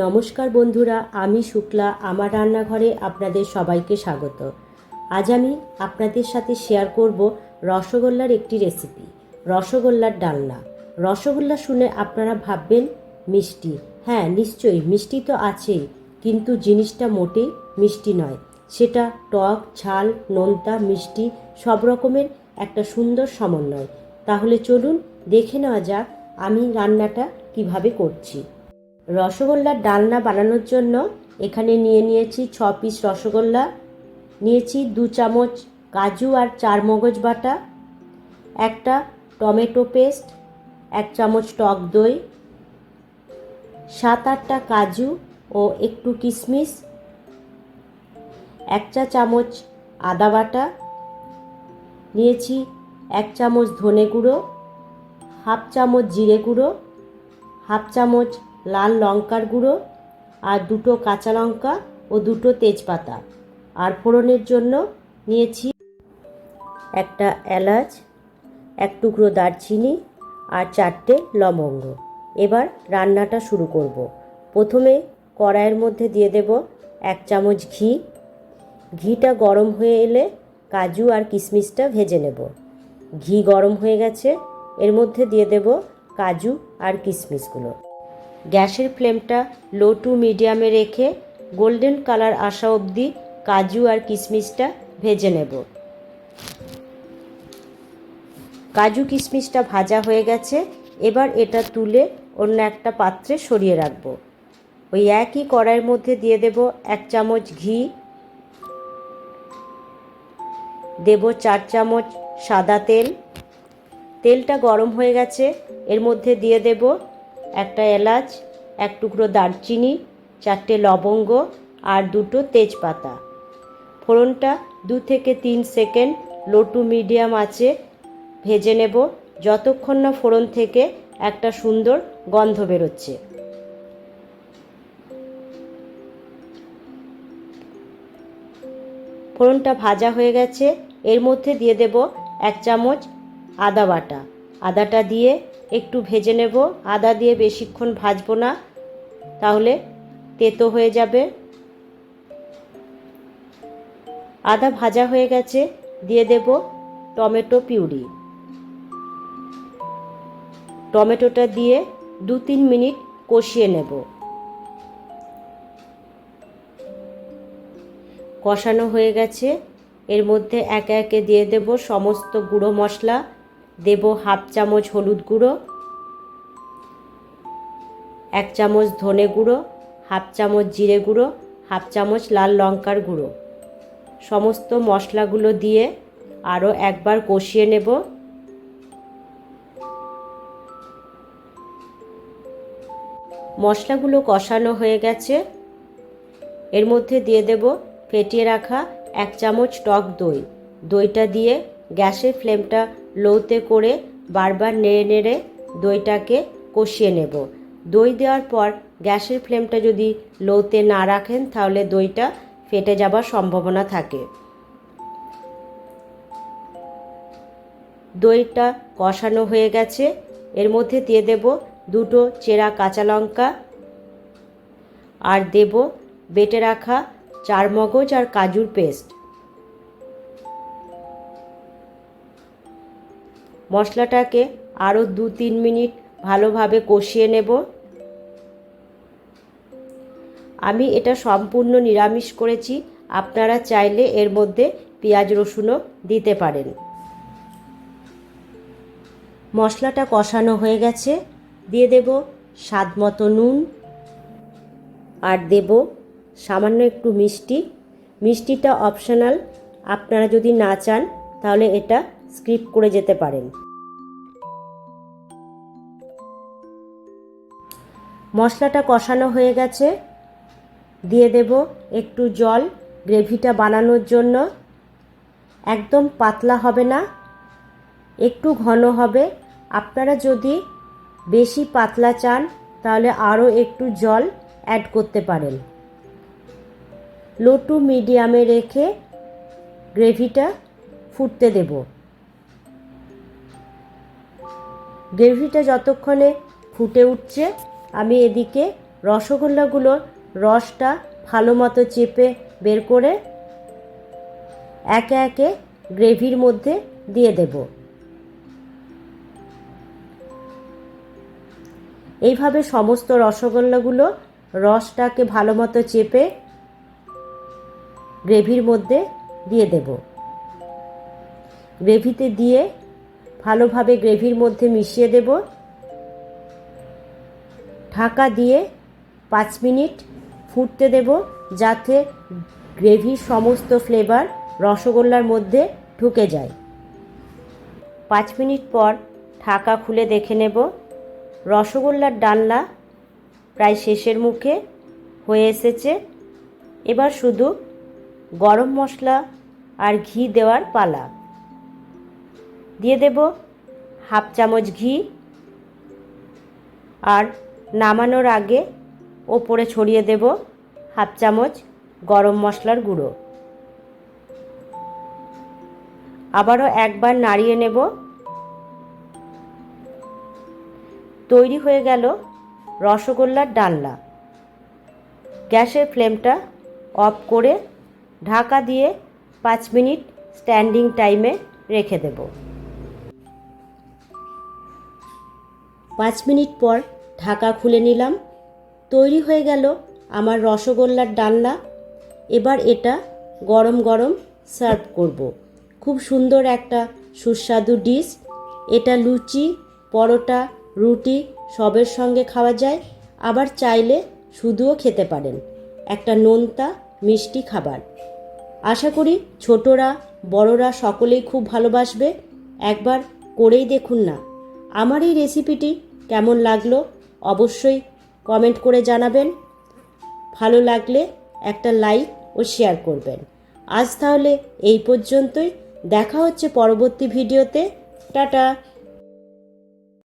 নমস্কার বন্ধুরা, আমি শুক্লা। আমার রান্নাঘরে আপনাদের সবাইকে স্বাগত। আজ আমি আপনাদের সাথে শেয়ার করব রসগোল্লার একটি রেসিপি রসগোল্লার ডালনা। রসগোল্লা শুনে আপনারা ভাববেন, মিষ্টি। হ্যাঁ নিশ্চয়ই মিষ্টি তো আছেই, কিন্তু জিনিসটা মোটেই মিষ্টি নয়। সেটা টক, ঝাল, নোনতা, মিষ্টি, সব রকমের একটা সুন্দর সমন্বয়। তাহলে চলুন দেখে নেওয়া যাক আমি রান্নাটা কীভাবে করছি। রসগোল্লার ডালনা বানানোর জন্য এখানে নিয়ে নিয়েছি ছ পিস রসগোল্লা, নিয়েছি দু চামচ কাজু আর চার মগজ বাটা, একটা টমেটো পেস্ট, এক চামচ টক দই, সাত আটটা কাজু ও একটু কিশমিশ, এক চা চামচ আদা বাটা, নিয়েছি এক চামচ ধনে গুঁড়ো, হাফ চামচ জিরে গুঁড়ো, হাফ চামচ লাল লঙ্কার গুঁড়ো আর দুটো কাঁচা লঙ্কা ও দুটো তেজপাতা। আর ফোড়নের জন্য নিয়েছি একটা এলাচ, এক টুকরো দারচিনি আর চারটে লবঙ্গ। এবার রান্নাটা শুরু করব। প্রথমে কড়াইয়ের মধ্যে দিয়ে দেব এক চামচ ঘি। ঘিটা গরম হয়ে এলে কাজু আর কিশমিশটা ভেজে নেব। ঘি গরম হয়ে গেছে, এর মধ্যে দিয়ে দেব কাজু আর কিশমিশগুলো। গ্যাসের ফ্লেমটা লো টু মিডিয়ামে রেখে গোল্ডেন কালার আসা অবধি কাজু আর কিশমিশটা ভেজে নেব। কাজু কিশমিশটা ভাজা হয়ে গেছে, এবার এটা তুলে অন্য একটা পাত্রে সরিয়ে রাখব। ওই একই কড়াইয়ের মধ্যে দিয়ে দেব এক চামচ ঘি, দেব চার চামচ সাদা তেল। তেলটা গরম হয়ে গেছে, এর মধ্যে দিয়ে দেব একটা এলাচ, এক টুকরো দারচিনি, চারটে লবঙ্গ আর দুটো তেজপাতা। ফোড়নটা দু থেকে তিন সেকেন্ড লো টু মিডিয়াম আছে ভেজে নেব, যতক্ষণ না ফোড়ন থেকে একটা সুন্দর গন্ধ বেরোচ্ছে। ফোড়নটা ভাজা হয়ে গেছে, এর মধ্যে দিয়ে দেব এক চামচ আদা বাটা। আদাটা দিয়ে একটু ভেজে নেব। আদা দিয়ে বেশিক্ষণ ভাজবো না, তাহলে তেতো হয়ে যাবে। আদা ভাজা হয়ে গেছে, দিয়ে দেব টমেটো পিউরি। টমেটোটা দিয়ে দু তিন মিনিট কষিয়ে নেব। কষানো হয়ে গেছে। এর মধ্যে একে একে দিয়ে দেব সমস্ত গুঁড়ো মশলা। দেব হাফ চামচ হলুদ গুঁড়ো, এক চামচ ধনে গুঁড়ো, হাফ চামচ জিরে গুঁড়ো, হাফ চামচ লাল লঙ্কার গুঁড়ো। সমস্ত মশলাগুলো দিয়ে আরও একবার কষিয়ে নেব। মশলাগুলো কষানো হয়ে গেছে। এর মধ্যে দিয়ে দেব ফেটিয়ে রাখা এক চামচ টক দই। দইটা দিয়ে গ্যাসের ফ্লেমটা লোতে করে বারবার নেড়ে নেড়ে দইটাকে কষিয়ে নেব। দই দেওয়ার পর গ্যাসের ফ্লেমটা যদি লোতে না রাখেন, তাহলে দইটা ফেটে যাবার সম্ভাবনা থাকে। দইটা কষানো হয়ে গেছে। এর মধ্যে দিয়ে দেব দুটো চেরা কাঁচা লঙ্কা আর দেব বেটে রাখা চার মগজ আর কাজুর পেস্ট। মশলাটাকে আরও দু তিন মিনিট ভালোভাবে কষিয়ে নেব। আমি এটা সম্পূর্ণ নিরামিষ করেছি। আপনারা চাইলে এর মধ্যে পেঁয়াজ রসুনও দিতে পারেন। মশলাটা কষানো হয়ে গেছে। দিয়ে দেব স্বাদ মতো নুন। আর দেব সামান্য একটু মিষ্টি। মিষ্টিটা অপশনাল। আপনারা যদি না চান, তাহলে এটা স্কিপ করে যেতে পারেন। মশলাটা কষানো হয়ে গেছে। দিয়ে দেব একটু জল। গ্রেভিটা বানানোর জন্য একদম পাতলা হবে না, একটু ঘন হবে। আপনারা যদি বেশি পাতলা চান, তাহলে আরও একটু জল অ্যাড করতে পারেন। লো টু মিডিয়ামে রেখে গ্রেভিটা ফুটতে দেব। গ্রেভিটা যতক্ষণে ফুটে উঠছে, আমি এদিকে রসগোল্লাগুলোর রসটা ভালো মতো চেপে বের করে একে একে গ্রেভির মধ্যে দিয়ে দেব। এইভাবে সমস্ত রসগোল্লাগুলো রসটাকে ভালো মতো চেপে গ্রেভির মধ্যে দিয়ে দেব। গ্রেভিতে দিয়ে ভালোভাবে গ্রেভির মধ্যে মিশিয়ে দেব। ঢাকা দিয়ে পাঁচ মিনিট ফুটতে দেব যাতে গ্রেভির সমস্ত ফ্লেভার রসগোল্লার মধ্যে ঢুকে যায়। পাঁচ মিনিট পর ঢাকা খুলে দেখে নেব। রসগোল্লার ডালনা প্রায় শেষের মুখে হয়ে এসেছে। এবার শুধু গরম মশলা আর ঘি দেওয়ার পালা। দিয়ে দেব হাফ চামচ ঘি আর নামানোর আগে ওপরে ছড়িয়ে দেব হাফ চামচ গরম মশলার গুঁড়ো। আবারও একবার নাড়িয়ে নেব। তৈরি হয়ে গেল রসগোল্লার ডালনা। গ্যাসের ফ্লেমটা অফ করে ঢাকা দিয়ে পাঁচ মিনিট স্ট্যান্ডিং টাইমে রেখে দেব। পাঁচ মিনিট পর ঢাকা খুলে নিলাম। তৈরি হয়ে গেল আমার রসগোল্লার ডালনা। এবার এটা গরম গরম সার্ভ করব। খুব সুন্দর একটা সুস্বাদু ডিশ। এটা লুচি, পরোটা, রুটি সবের সঙ্গে খাওয়া যায়। আবার চাইলে শুধুও খেতে পারেন। একটা নোনতা, মিষ্টি খাবার। আশা করি ছোটরা, বড়রা সকলেই খুব ভালোবাসবে। একবার করেই দেখুন না। আমার এই রেসিপিটি কেমন লাগল অবশ্যই কমেন্ট করে জানাবেন। ভালো লাগলে একটা লাইক ও শেয়ার করবেন। আজ তাহলে এই পর্যন্তই। দেখা হচ্ছে পরবর্তী ভিডিওতে টাটা!